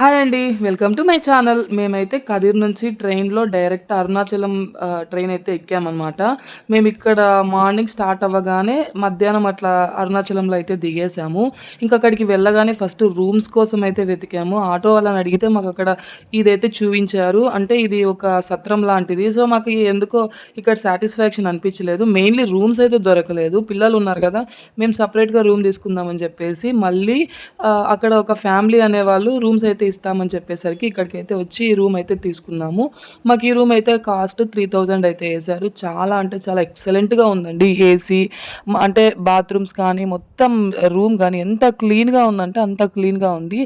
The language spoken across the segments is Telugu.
హాయ్ అండి. Welcome to my channel. మేమైతే కదిర్ నుంచి ట్రైన్‌లో డైరెక్ట్ అరుణాచలం ట్రైన్ అయితే ఎక్కామనమాట. మేమిక్కడ మార్నింగ్ స్టార్ట్ అవ్వగానే మధ్యాహ్నం అట్లా అరుణాచలంలో అయితే దిగేసాము. ఇంకా అక్కడికి వెళ్ళగానే ఫస్ట్ రూమ్స్ కోసం అయితే వెతికాము. ఆటో వాళ్ళని అడిగితే మాకు అక్కడ ఇదైతే చూపించారు అంటే ఇది ఒక సత్రం లాంటిది. సో, మాకు ఎందుకో ఇక్కడ సాటిస్ఫాక్షన్ అనిపించలేదు. మెయిన్‌లీ రూమ్స్ అయితే దొరకలేదు. పిల్లలు ఉన్నారు కదా మేము సపరేట్గా రూమ్ తీసుకుందామని చెప్పేసి మళ్ళీ అక్కడ ఒక ఫ్యామిలీ అనేవాళ్ళు రూమ్స్ అయితే ఇస్తామని చెప్పేసరికి ఇక్కడికైతే వచ్చి ఈ రూమ్ అయితే తీసుకున్నాము. మాకు ఈ రూమ్ అయితే కాస్ట్ 3000 అయితే వేసారు చాలా అంటే చాలా ఎక్సలెంట్‌గా ఉందండి. ఏసీ అంటే బాత్రూమ్స్ కానీ మొత్తం రూమ్ కానీ ఎంత క్లీన్‌గా ఉందంటే అంత క్లీన్‌గా ఉంది.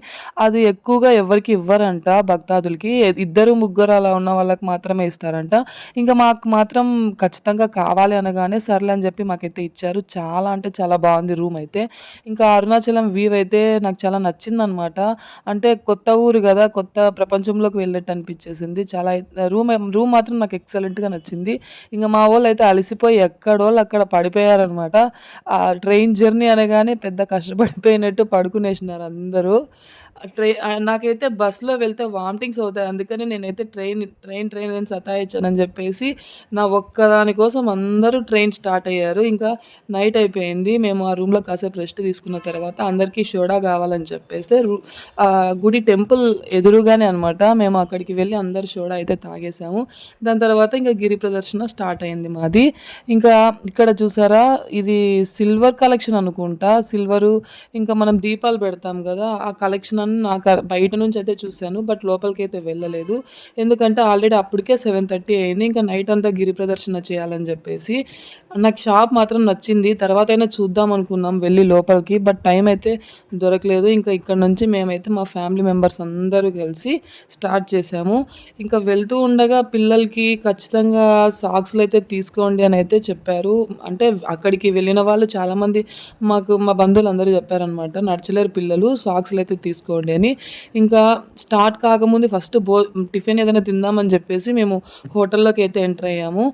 అది ఎక్కువగా ఎవరికి ఇవ్వరంట భక్తాదులకి. ఇద్దరు, ముగ్గురు అలా ఉన్న వాళ్ళకి మాత్రమే ఇస్తారంట. ఇంకా మాకు మాత్రం ఖచ్చితంగా కావాలి అనగానే సర్లే అని చెప్పి మాకైతే ఇచ్చారు. చాలా అంటే చాలా బాగుంది రూమ్ అయితే. ఇంకా అరుణాచలం వ్యూ అయితే నాకు చాలా నచ్చిందనమాట. అంటే కొత్త కొత్త ఊరు కదా కొత్త ప్రపంచంలోకి వెళ్ళినట్టు అనిపించేసింది. చాలా రూమ్ రూమ్ మాత్రం నాకు ఎక్సలెంట్‌గా నచ్చింది. ఇంకా మా వాళ్ళు అయితే అలసిపోయి ఎక్కడోళ్ళు అక్కడ పడిపోయారనమాట. ఆ ట్రైన్ జర్నీ అనగానే పెద్ద కష్టపడిపోయినట్టు పడుకునేసినారు అందరూ. ట్రై నాకైతే బస్సులో వెళ్తే వామిటింగ్స్ అవుతాయి. అందుకని నేనైతే ట్రైన్ ట్రైన్ ట్రైన్ అని సతాయించానని చెప్పేసి నా ఒక్కదాని కోసం అందరూ ట్రైన్ స్టార్ట్ అయ్యారు. ఇంకా నైట్ అయిపోయింది. మేము ఆ రూమ్‌లో కాసేపు రెస్ట్ తీసుకున్న తర్వాత అందరికీ షోడా కావాలని చెప్పేస్తే రు గుడి టెంపుల్ ఎదురుగానే అనమాట. మేము అక్కడికి వెళ్ళి అందరు సోడా అయితే తాగేసాము. దాని తర్వాత ఇంకా గిరి ప్రదర్శన స్టార్ట్ అయింది మాది. ఇంకా ఇక్కడ చూసారా ఇది సిల్వర్ కలెక్షన్ అనుకుంటా. సిల్వరు ఇంకా మనం దీపాలు పెడతాం కదా ఆ కలెక్షన్ అని నాకు బయట నుంచి అయితే చూశాను బట్ లోపలికి అయితే వెళ్ళలేదు. ఎందుకంటే ఆల్రెడీ అప్పటికే 7:30 అయింది. ఇంకా నైట్ అంతా గిరి ప్రదర్శన చేయాలని చెప్పేసి. నాకు షాప్ మాత్రం నచ్చింది. తర్వాతైనా చూద్దాం అనుకున్నాం వెళ్ళి లోపలికి. బట్ టైం అయితే దొరకలేదు. ఇంకా ఇక్కడ నుంచి మేమైతే మా ఫ్యామిలీ మెంబర్స్ అందరూ కలిసి స్టార్ట్ చేసాము. ఇంకా వెళ్తూ ఉండగా పిల్లలకి ఖచ్చితంగా సాక్స్లు అయితే తీసుకోండి అని అయితే చెప్పారు. అంటే అక్కడికి వెళ్ళిన వాళ్ళు చాలామంది మాకు మా బంధువులు అందరూ చెప్పారనమాట. నడచలేరు పిల్లలు సాక్స్లు అయితే తీసుకోండి అని. ఇంకా స్టార్ట్ కాకముందు ఫస్ట్ భో టిఫిన్ ఏదైనా తిందామని చెప్పేసి మేము హోటల్‌లోకి అయితే ఎంటర్ అయ్యాము.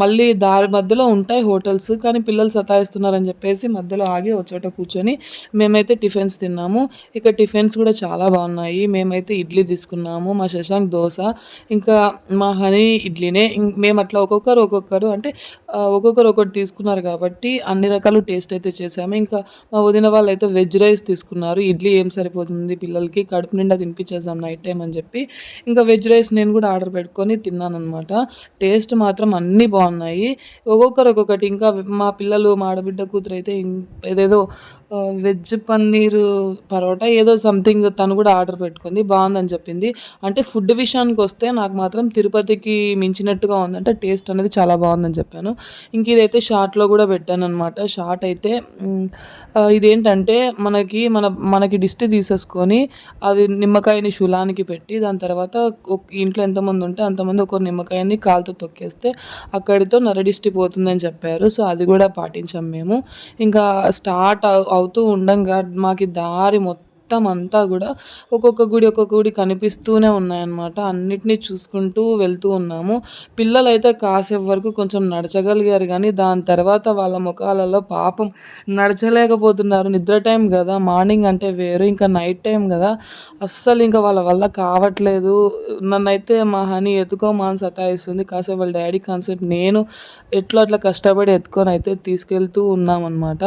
మళ్ళీ దారి మధ్యలో ఉంటాయి హోటల్స్. కానీ పిల్లలు సతాయిస్తున్నారని చెప్పేసి మధ్యలో ఆగి వచ్చేట కూర్చొని మేమైతే టిఫిన్స్ తిన్నాము. ఇక్కడ టిఫిన్స్ కూడా చాలా బాగున్నాయి. ఉన్నాయి మేమైతే ఇడ్లీ తీసుకున్నాము. మా శశాంక్ దోశ ఇంకా మా హనీ ఇడ్లీనే. మేము అట్లా ఒక్కొక్కరు ఒక్కొక్కరు అంటే ఒక్కొక్కరు ఒక్కోటి తీసుకున్నారు కాబట్టి అన్ని రకాలు టేస్ట్ అయితే చేసాము. ఇంకా మా వదిన వాళ్ళు అయితే వెజ్ రైస్ తీసుకున్నారు. ఇడ్లీ ఏం సరిపోతుంది పిల్లలకి కడుపు నిండా తినిపించేసాం నైట్ టైం అని చెప్పి. ఇంకా వెజ్ రైస్ నేను కూడా ఆర్డర్ పెట్టుకొని తిన్నానమాట టేస్ట్ మాత్రం అన్నీ బాగున్నాయి. ఒక్కొక్కరు ఒక్కొక్కటి ఇంకా మా పిల్లలు మా ఆడబిడ్డ కూతురు అయితే ఏదేదో వెజ్ పన్నీరు పరోటా ఏదో సంథింగ్ తను కూడా ఆర్డర్ పెట్టుకుంది. బాగుందని చెప్పింది. అంటే ఫుడ్ విషయానికి వస్తే నాకు మాత్రం తిరుపతికి మించినట్టుగా ఉంది. అంటే టేస్ట్ అనేది చాలా బాగుందని చెప్పాను. ఇంక ఇదైతే షార్ట్‌లో కూడా పెట్టాను అనమాట షార్ట్ అయితే ఇదేంటంటే మనకి మన మనకి దిష్టి తీసేసుకొని అవి నిమ్మకాయని శూలానికి పెట్టి దాని తర్వాత ఇంట్లో ఎంతమంది ఉంటే అంతమంది ఒక నిమ్మకాయని కాలుతో తొక్కేస్తే అక్కడితో నరదిష్టి పోతుందని చెప్పారు. సో, అది కూడా పాటించాం మేము. ఇంకా స్టార్ట్ అవుతూ ఉండంగా మాకు దారి మొత్తం మొత్తం అంతా కూడా ఒక్కొక్క గుడి ఒక్కొక్క గుడి కనిపిస్తూనే ఉన్నాయన్నమాట. అన్నిటినీ చూసుకుంటూ వెళ్తూ ఉన్నాము. పిల్లలైతే కాసేపు వరకు కొంచెం నడచగలిగారు కానీ దాని తర్వాత వాళ్ళ ముఖాలలో పాపం నడచలేకపోతున్నారు. నిద్ర టైం కదా మార్నింగ్ అంటే వేరు. ఇంకా నైట్ టైం కదా అస్సలు ఇంకా వాళ్ళ వల్ల కావట్లేదు. నన్నైతే మా హనీ ఎత్తుకోమా అని సతాయిస్తుంది. కాసేపు వాళ్ళ డాడీ కాన్సెప్ట్ నేను ఎట్లా అట్లా కష్టపడి ఎత్తుకొని అయితే తీసుకెళ్తూ ఉన్నామన్నమాట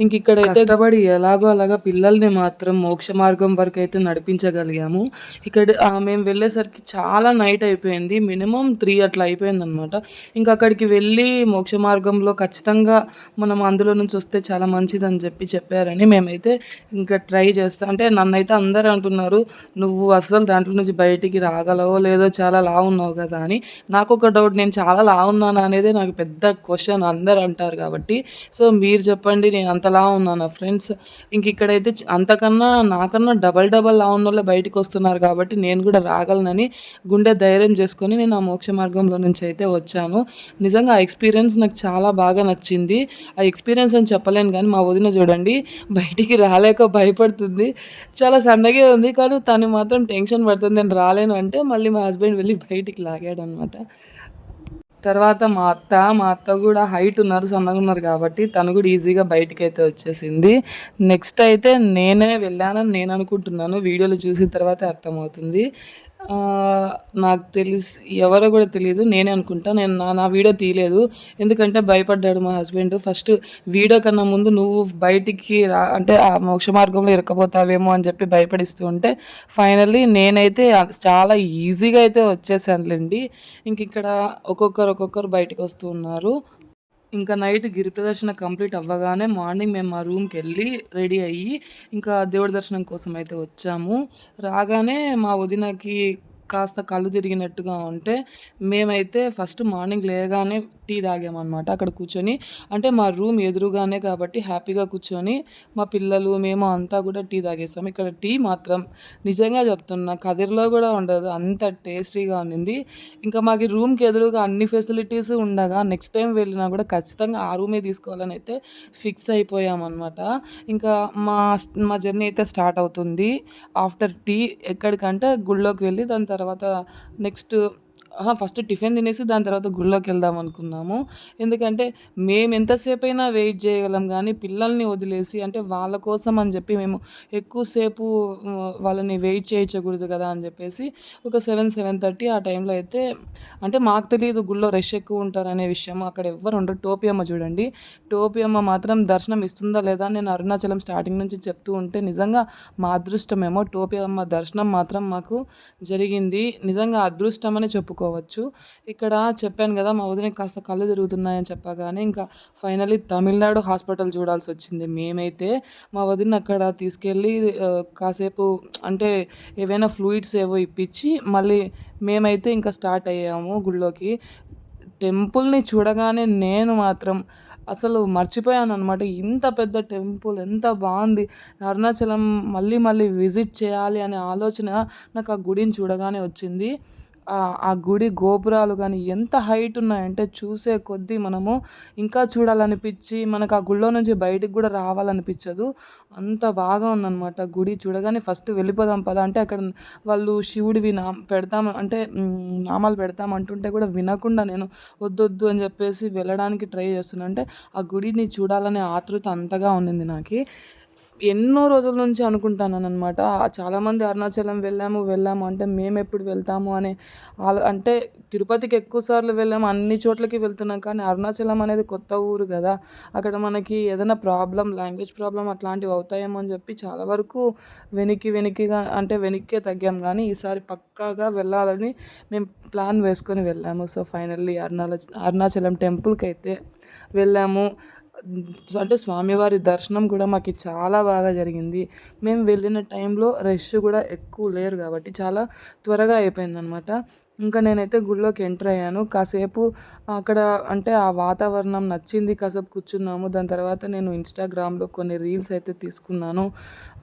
ఇంక ఇక్కడ కష్టపడి ఎలాగో అలాగా పిల్లల్ని మాత్రం మోక్ష మార్గం వరకు అయితే నడిపించగలిగాము. ఇక్కడ మేము వెళ్ళేసరికి చాలా నైట్ అయిపోయింది. మినిమం త్రీ అట్లా అయిపోయిందనమాట. ఇంకా అక్కడికి వెళ్ళి మోక్ష మార్గంలో ఖచ్చితంగా మనం అందులో నుంచి వస్తే చాలా మంచిదని చెప్పి చెప్పారని మేమైతే ఇంకా ట్రై చేస్తాం అంటే నన్నైతే అందరూ అంటున్నారు. "నువ్వు అసలు దాంట్లో నుంచి బయటికి రాగలవో లేదో చాలా లావున్నావు కదా!" అని. నాకు ఒక డౌట్ నేను చాలా లాగా ఉన్నాను అనేది నాకు పెద్ద క్వశ్చన్ అందరూ అంటారు కాబట్టి. సో, మీరు చెప్పండి నేను అంత ఉన్నాను ఫ్రెండ్స్? ఇంక ఇక్కడైతే అంతకన్నా నాకన్నా డబల్ డబల్ లావున్నోళ్ళు బయటకు వస్తున్నారు కాబట్టి నేను కూడా రాగలనని గుండె ధైర్యం చేసుకొని నేను ఆ మోక్ష మార్గంలో నుంచి అయితే వచ్చాను. నిజంగా ఆ ఎక్స్‌పీరియన్స్ నాకు చాలా బాగా నచ్చింది. ఆ ఎక్స్‌పీరియన్స్ అని చెప్పలేను కానీ మా వదిన చూడండి బయటికి రాలేక భయపడుతుంది. చాలా సన్నగే ఉంది. కానీ తను మాత్రం టెన్షన్ పడుతుంది నేను రాలేను అంటే మళ్ళీ మా హస్బెండ్ వెళ్ళి బయటికి లాగాడనమాట. తర్వాత మా అత్త మా అత్త కూడా హైట్ ఉన్నారు సన్నగా ఉన్నారు కాబట్టి తను కూడా ఈజీగా బయటికి అయితే వచ్చేసింది. నెక్స్ట్ అయితే నేనే వెళ్ళానని నేను అనుకుంటున్నాను. వీడియోలు చూసిన తర్వాత అర్థమవుతుంది. నాకు తెలిసి ఎవరో కూడా తెలియదు నేనే అనుకుంటా నేను నా నా వీడియో తీయలేదు. ఎందుకంటే భయపడ్డాడు మా హస్బెండ్. ఫస్ట్ వీడియో కన్నా ముందు నువ్వు బయటికి రా అంటే ఆ మోక్ష మార్గంలో ఇరకపోతావేమో అని చెప్పి భయపడిస్తూ ఉంటే ఫైనల్లీ నేనైతే చాలా ఈజీగా అయితే వచ్చేసానులేండి. ఇంక ఇక్కడ ఒక్కొక్కరు ఒక్కొక్కరు బయటకు వస్తూ ఉన్నారు. ఇంకా నైట్ గిరి ప్రదర్శన కంప్లీట్ అవ్వగానే మార్నింగ్ మేము మా రూమ్కి వెళ్ళి రెడీ అయ్యి ఇంకా దేవుడి దర్శనం కోసం అయితే వచ్చాము. రాగానే మా వదినకి కాస్త కళ్ళు తిరిగినట్టుగా ఉంటే మేమైతే ఫస్ట్ మార్నింగ్ లేగానే టీ తాగామన్నమాట అక్కడ కూర్చొని. అంటే మా రూమ్ ఎదురుగానే కాబట్టి హ్యాపీగా కూర్చొని మా పిల్లలు మేము అంతా కూడా టీ తాగేస్తాం ఇక్కడ టీ మాత్రం నిజంగా చెప్తున్నా కదిరిలో కూడా ఉండదు. అంత టేస్టీగా ఉంది ఇంకా మాకు రూమ్కి ఎదురుగా అన్ని ఫెసిలిటీస్ ఉండగా నెక్స్ట్ టైం వెళ్ళినా కూడా ఖచ్చితంగా ఆ రూమే తీసుకోవాలని అయితే ఫిక్స్ అయిపోయామన్నమాట. ఇంకా మా మా జర్నీ అయితే స్టార్ట్ అవుతుంది. ఆఫ్టర్ టీ ఎక్కడికంటే గుళ్ళోకి వెళ్ళి దాని తర్వాత నెక్స్ట్ ఫస్ట్ టిఫిన్ తినేసి దాని తర్వాత గుళ్ళోకి వెళ్దాం అనుకున్నాము. ఎందుకంటే మేము ఎంతసేపు అయినా వెయిట్ చేయగలం కానీ పిల్లల్ని వదిలేసి అంటే వాళ్ళ కోసం అని చెప్పి మేము ఎక్కువసేపు వాళ్ళని వెయిట్ చేయించకూడదు కదా అని చెప్పేసి ఒక సెవెన్ సెవెన్ థర్టీ ఆ టైంలో అయితే అంటే మాకు తెలియదు గుళ్ళో రష్ ఎక్కువ ఉంటారనే విషయం. అక్కడ ఎవ్వరు ఉండరు. టోపియమ్మ చూడండి. టోపియమ్మ మాత్రం దర్శనం ఇస్తుందా లేదా అని నేను అరుణాచలం స్టార్టింగ్ నుంచి చెప్తూ ఉంటే నిజంగా మా అదృష్టమేమో టోపియమ్మ దర్శనం మాత్రం మాకు జరిగింది. నిజంగా అదృష్టం అని చెప్పుకోవచ్చు. ఇక్కడ చెప్పాను కదా మా వదిన కాస్త కళ్ళు తిరుగుతున్నాయని చెప్పగానే ఇంకా ఫైనలీ తమిళనాడు హాస్పిటల్ చూడాల్సి వచ్చింది మేమైతే మా వదిన అక్కడ తీసుకెళ్ళి కాసేపు అంటే ఏవైనా ఫ్లూయిడ్స్ ఏవో ఇప్పించి మళ్ళీ మేమైతే ఇంకా స్టార్ట్ అయ్యాము గుళ్ళోకి. టెంపుల్ని చూడగానే నేను మాత్రం అసలు మర్చిపోయాను అనమాట ఇంత పెద్ద టెంపుల్ ఎంత బాగుంది. అరుణాచలం మళ్ళీ మళ్ళీ విజిట్ చేయాలి అనే ఆలోచన నాకు ఆ గుడిని చూడగానే వచ్చింది. ఆ- గుడి గోపురాలు కానీ ఎంత హైట్ ఉన్నాయంటే చూసే కొద్దీ మనము ఇంకా చూడాలనిపించి మనకు ఆ గుళ్ళో నుంచి బయటికి కూడా రావాలనిపించదు. అంత బాగా ఉందన్నమాట గుడి చూడగానే. ఫస్ట్ వెళ్ళిపోదాం పదా. అంటే అక్కడ వాళ్ళు శివుడివి నా పెడతాం అంటే నామాలు పెడతాం అంటుంటే కూడా వినకుండా నేను వద్దొద్దు అని చెప్పేసి వెళ్ళడానికి ట్రై చేస్తున్నా. అంటే ఆ గుడిని చూడాలనే ఆతృత అంతగా ఉండింది నాకు. ఎన్నో రోజుల నుంచి అనుకుంటాను అనమాట చాలామంది అరుణాచలం వెళ్ళాము వెళ్ళాము. అంటే మేము ఎప్పుడు వెళ్తాము అనే అంటే తిరుపతికి ఎక్కువ సార్లు వెళ్ళాము అన్ని చోట్లకి వెళ్తున్నాం. కానీ అరుణాచలం అనేది కొత్త ఊరు కదా. అక్కడ మనకి ఏదైనా ప్రాబ్లం లాంగ్వేజ్ ప్రాబ్లం అట్లాంటివి అవుతాయేమో అని చెప్పి చాలా వరకు వెనక్కి వెనక్కిగా అంటే వెనక్కే తగ్గాం. కానీ ఈసారి పక్కాగా వెళ్ళాలని మేము ప్లాన్ వేసుకొని వెళ్ళాము. సో ఫైనల్లీ అరుణాచ అరుణాచలం టెంపుల్కి అయితే వెళ్ళాము. అంటే స్వామివారి దర్శనం కూడా మాకు చాలా బాగా జరిగింది. మేము వెళ్ళిన టైంలో రష్ కూడా ఎక్కువ లేరు కాబట్టి చాలా త్వరగా అయిపోయిందనమాట ఇంకా నేనైతే గుళ్ళోకి ఎంటర్ అయ్యాను. కాసేపు అక్కడ అంటే ఆ వాతావరణం నచ్చింది కాసేపు కూర్చున్నాము. దాని తర్వాత నేను ఇన్స్టాగ్రామ్లో కొన్ని రీల్స్ అయితే తీసుకున్నాను.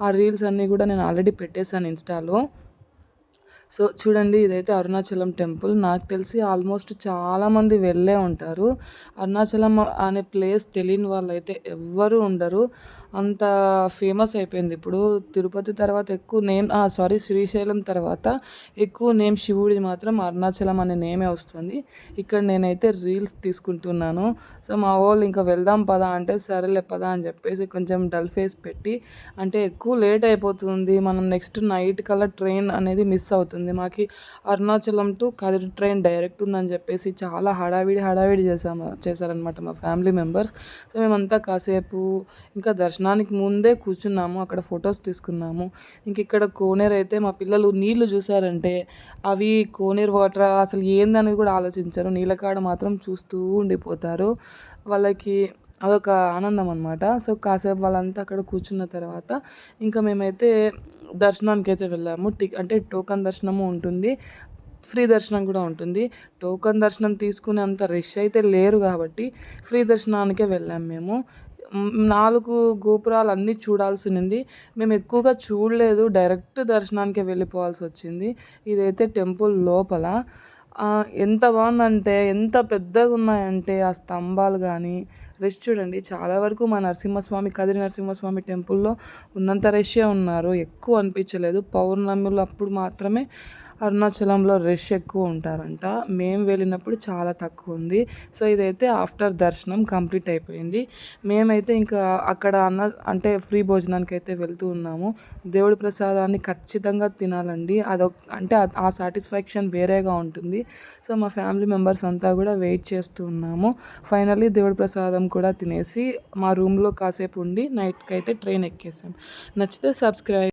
ఆ రీల్స్ అన్నీ కూడా నేను ఆల్రెడీ పెట్టేశాను ఇన్స్టాలో సో చూడండి ఇదైతే అరుణాచలం టెంపుల్. నాకు తెలిసి ఆల్మోస్ట్ చాలామంది వెళ్ళే ఉంటారు. అరుణాచలం అనే ప్లేస్ తెలియని వాళ్ళైతే ఎవ్వరూ ఉండరు. అంత ఫేమస్ అయిపోయింది. ఇప్పుడు తిరుపతి తర్వాత ఎక్కువ నేమ్ సారీ శ్రీశైలం తర్వాత ఎక్కువ నేమ్ శివుడి మాత్రం అరుణాచలం అనే నేమే వస్తుంది. ఇక్కడ నేనైతే రీల్స్ తీసుకుంటున్నాను. సో మా వాళ్ళు ఇంకా వెళ్దాం పదా అంటే సరేలే పదా అని చెప్పేసి కొంచెం డల్ ఫేస్ పెట్టి అంటే ఎక్కువ లేట్ అయిపోతుంది. మనం నెక్స్ట్ నైట్ కల్లా ట్రైన్ అనేది మిస్ అవుతుంది. మాకు Arunachalam to Kadiri train direct ఉందని చెప్పేసి చాలా హడావిడి హడావిడి చేసాము చేశారనమాట మా ఫ్యామిలీ మెంబర్స్. సో మేమంతా కాసేపు ఇంకా దర్శనం దర్శనానికి ముందే కూర్చున్నాము అక్కడ ఫొటోస్ తీసుకున్నాము. ఇంక ఇక్కడ కోనేరు అయితే మా పిల్లలు నీళ్ళు చూసారంటే అవి కోనేరు వాటర్ అసలు ఏందని కూడా ఆలోచించరు. నీళ్ళ కాడ మాత్రం చూస్తూ ఉండిపోతారు. వాళ్ళకి అదొక ఆనందం అనమాట సో కాసేపు వాళ్ళంతా అక్కడ కూర్చున్న తర్వాత ఇంకా మేమైతే దర్శనానికి అయితే వెళ్ళాము. టిక్ అంటే టోకన్ దర్శనము ఉంటుంది. ఫ్రీ దర్శనం కూడా ఉంటుంది. టోకన్ దర్శనం తీసుకునే అంత రష్ అయితే లేరు కాబట్టి ఫ్రీ దర్శనానికే వెళ్ళాము మేము. నాలుగు గోపురాలు అన్నీ చూడాల్సింది మేము ఎక్కువగా చూడలేదు. డైరెక్ట్ దర్శనానికి వెళ్ళిపోవాల్సి వచ్చింది ఇదైతే టెంపుల్ లోపల. ఎంత బాగుందంటే ఎంత పెద్దగా ఉన్నాయంటే ఆ స్తంభాలు కానీ రెష్ చూడండి. చాలా వరకు మా నరసింహస్వామి కదిరి నరసింహస్వామి టెంపుల్లో ఉన్నంత రష్ే ఉన్నారు. ఎక్కువ అనిపించలేదు. పౌర్ణములు అప్పుడు మాత్రమే అరుణాచలంలో రష్ ఎక్కువ ఉంటారంట. మేము వెళ్ళినప్పుడు చాలా తక్కువ ఉంది. సో ఇదైతే ఆఫ్టర్ దర్శనం కంప్లీట్ అయిపోయింది. మేమైతే ఇంకా అక్కడ అన్న అంటే ఫ్రీ భోజనానికి అయితే వెళ్తూ ఉన్నాము. దేవుడి ప్రసాదాన్ని ఖచ్చితంగా తినాలండి. అదొక అంటే ఆ సాటిస్ఫాక్షన్ వేరేగా ఉంటుంది. సో మా ఫ్యామిలీ మెంబర్స్ అంతా కూడా వెయిట్ చేస్తూ ఉన్నాము. ఫైనల్లీ దేవుడి ప్రసాదం కూడా తినేసి మా రూమ్లో కాసేపు ఉండి నైట్కి అయితే ట్రైన్ ఎక్కేసాం. నచ్చితే సబ్స్క్రైబ్